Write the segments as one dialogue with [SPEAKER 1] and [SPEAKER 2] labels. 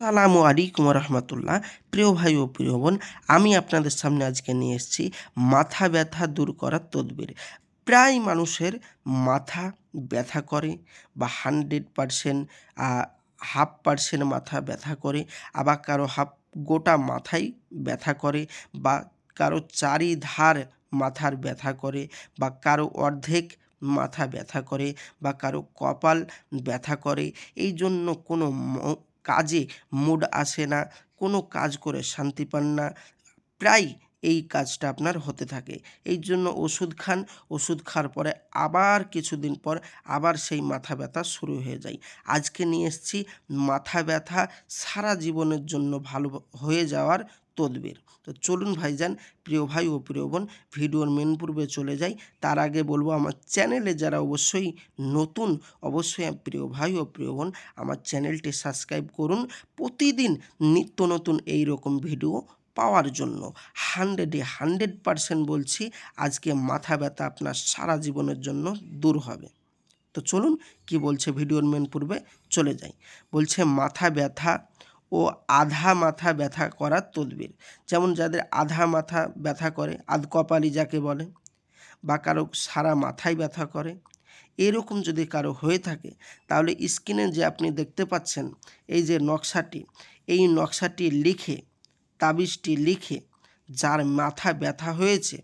[SPEAKER 1] সালামু আলাইকুম রহমতুল্লাহ প্রিয় ভাই ও প্রিয় বোন, আমি আপনাদের সামনে আজকে নিয়ে এসেছি মাথা ব্যথা দূর করার তদবির। প্রায় মানুষের মাথা ব্যথা করে বা হান্ড্রেড পারসেন্ট হাফ পারসেন্ট মাথা ব্যথা করে, আবার কারও হাফ, গোটা মাথাই ব্যথা করে বা কারও চারিধার মাথার ব্যথা করে বা কারও অর্ধেক মাথা ব্যথা করে বা কারও কপাল ব্যথা করে এই জন্য কোনো কাজে মুড আসে না, কোনো কাজ করে শান্তি পান না, প্রায় এই কাজটা আপনার হতে থাকে। এই জন্য ওষুধ খান, ওষুধ খাওয়ার পরে আবার কিছুদিন পর আবার সেই মাথা ব্যথা শুরু হয়ে যায়। আজকে নিয়ে এসেছি মাথা ব্যথা সারা জীবনের জন্য ভালো হয়ে যাওয়ার তদবির। তো চলুন ভাইজান, প্রিয় ভাই ও প্রিয় বোন, ভিডিওর মেন পূর্বে চলে যাই। তার আগে বলব, আমার চ্যানেলে যারা অবশ্যই নতুন, অবশ্যই প্রিয় ভাই ও প্রিয় বোন, আমার চ্যানেলটি সাবস্ক্রাইব করুন। প্রতিদিন নিত্য নতুন এই রকম ভিডিও পাওয়ার জন্য হান্ড্রেডে হান্ড্রেড পারসেন্ট বলছি, আজকে মাথা ব্যথা আপনার সারা জীবনের জন্য দূর হবে। তো চলুন কি বলছে ভিডিওর মেন পূর্বে, চলে যাই। বলছে, মাথা ব্যথা ও আধা মাথা ব্যথা করার তদবির। যেমন যাদের আধা মাথা ব্যথা করে, আধ কপালি যাকে বলে, বা কারও সারা মাথায় ব্যথা করে, এরকম যদি কারও হয়ে থাকে, তাহলে স্ক্রিনে যে আপনি দেখতে পাচ্ছেন, এই যে নকশাটি, এই নকশাটি লিখে, তাবিজটি লিখে, যার মাথা ব্যথা হয়েছে,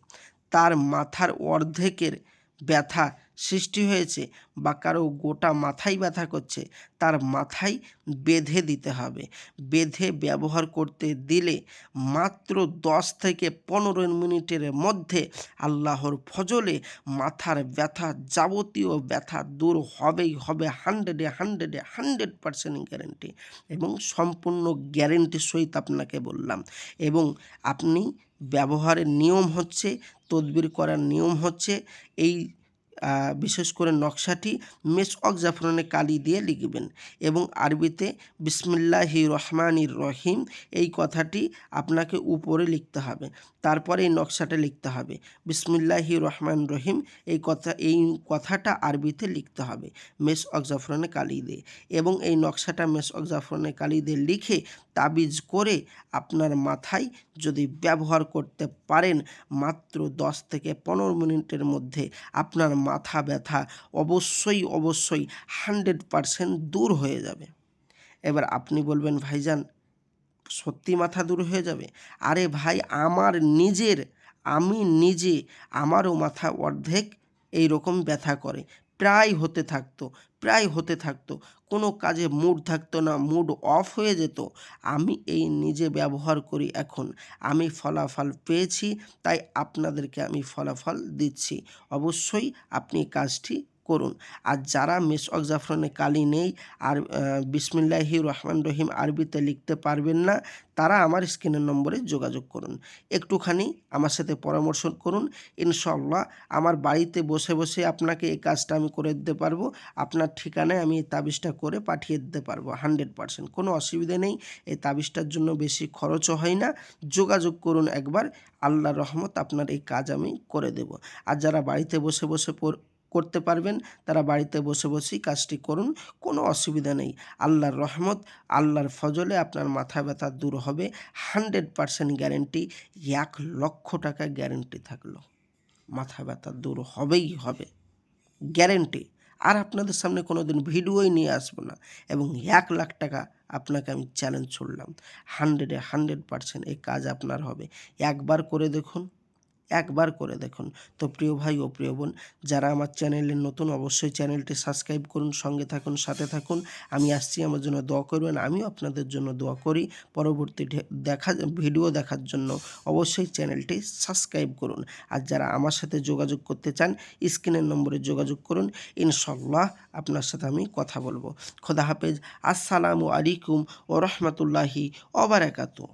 [SPEAKER 1] তার মাথার অর্ধেকের ব্যথা সৃষ্টি হয়েছে বা কারও গোটা মাথায় ব্যথা করছে, তার মাথায় বেঁধে দিতে হবে। বেঁধে ব্যবহার করতে দিলে মাত্র দশ থেকে পনেরো মিনিটের মধ্যে আল্লাহর ফজলে মাথার ব্যথা যাবতীয় ব্যথা দূর হবেই হবে হান্ড্রেডে হান্ড্রেডে হান্ড্রেড পারসেন্ট গ্যারেন্টি এবং সম্পূর্ণ গ্যারেন্টি সহিত আপনাকে বললাম। এবং আপনি ব্যবহারের নিয়ম হচ্ছে, তদবির করার নিয়ম হচ্ছে, এই বিশেষ করে নকশাটি মেস জাফরানে কালি দিয়ে লিখবেন এবং আরবিতে বিসমিল্লাহি রহমানির রহিম এই কথাটি আপনাকে উপরে লিখতে হবে। তারপরে এই নকশাটা লিখতে হবে। বিসমিল্লাহি রহমান রহিম এই কথা, এই কথাটা আরবিতে লিখতে হবে মেস জাফরানে কালি দিয়ে এবং এই নকশাটা মেস জাফরানে কালি দিয়ে লিখে তাবিজ করে আপনার মাথায় যদি ব্যবহার করতে পারেন মাত্র দশ থেকে পনেরো মিনিটের মধ্যে আপনার মাথা ব্যথা অবশ্যই অবশ্যই হান্ড্রেড পারসেন্ট দূর হয়ে যাবে। এবার আপনি বলবেন, ভাইজান, সত্যি মাথা দূর হয়ে যাবে? আরে ভাই, আমার নিজের, আমি নিজে, আমারও মাথা অর্ধেক এই রকম ব্যথা করে। প্রায় হতে থাকতো, প্রায় হতে থাকতো। কোনো কাজে মুড থাকতো না মুড অফ হয়ে যেত। আমি এই নিজে ব্যবহার করি এখন। আমি ফলাফল পেয়েছি, তাই আপনাদেরকে আমি ফলাফল দিচ্ছি। অবশ্যই আপনি কাজটি করুন। আর যারা মেস জাফরানে কালি নেই আর বিসমিল্লাহি রহমান রহিম আরবিতে লিখতে পারবেন না, তারা আমার স্ক্রিনের নম্বরে যোগাযোগ করুন। একটুখানি আমার সাথে পরামর্শ করুন। ইনশাল্লাহ আমার বাড়িতে বসে বসে আপনাকে এই কাজটা আমি করে দিতে পারব। আপনার ঠিকানায় আমি এই তাবিজটা করে পাঠিয়ে দিতে পারব। হান্ড্রেড পারসেন্ট কোনো অসুবিধা নেই। এই তাবিজটার জন্য বেশি খরচও হয় না। যোগাযোগ করুন একবার। আল্লাহ রহমত আপনার এই কাজ আমি করে দেব। আর যারা বাড়িতে বসে বসে করতে পারবেন, তারা বাড়িতে বসে বসেই কাজটি করুন, কোনো অসুবিধা নেই। আল্লাহর রহমত, আল্লাহর ফজলে আপনার মাথা ব্যথা দূর হবে, হান্ড্রেড পারসেন্ট গ্যারেন্টি, এক লক্ষ টাকা গ্যারেন্টি থাকল। মাথা ব্যথা দূর হবেই হবে, গ্যারেন্টি। আর আপনাদের সামনে কোনো দিন ভিডিওই নিয়ে আসব না, এবং এক লাখ টাকা আপনাকে আমি চ্যালেঞ্জ ছুড়লাম। হান্ড্রেডে হান্ড্রেড পারসেন্ট এই কাজ আপনার হবে। একবার করে দেখুন। একবার করে দেখুন। তো প্রিয় ভাই ও প্রিয় বোন, যারা আমার চ্যানেলে নতুন অবশ্যই চ্যানেলটি সাবস্ক্রাইব করুন, সঙ্গে থাকুন, সাথে থাকুন। আমি আসছি, আমার জন্য দোয়া করবেন, আমিও আপনাদের জন্য দোয়া করি। পরবর্তী দেখা, ভিডিও দেখার জন্য অবশ্যই চ্যানেলটি সাবস্ক্রাইব করুন। আর যারা আমার সাথে যোগাযোগ করতে চান, স্ক্রিনের নম্বরে যোগাযোগ করুন। ইনশাল্লাহ আপনার সাথে আমি কথা বলব। খোদা হাফেজ। আসসালামু আলাইকুম ও রহমতুল্লাহি ওবারাকাতু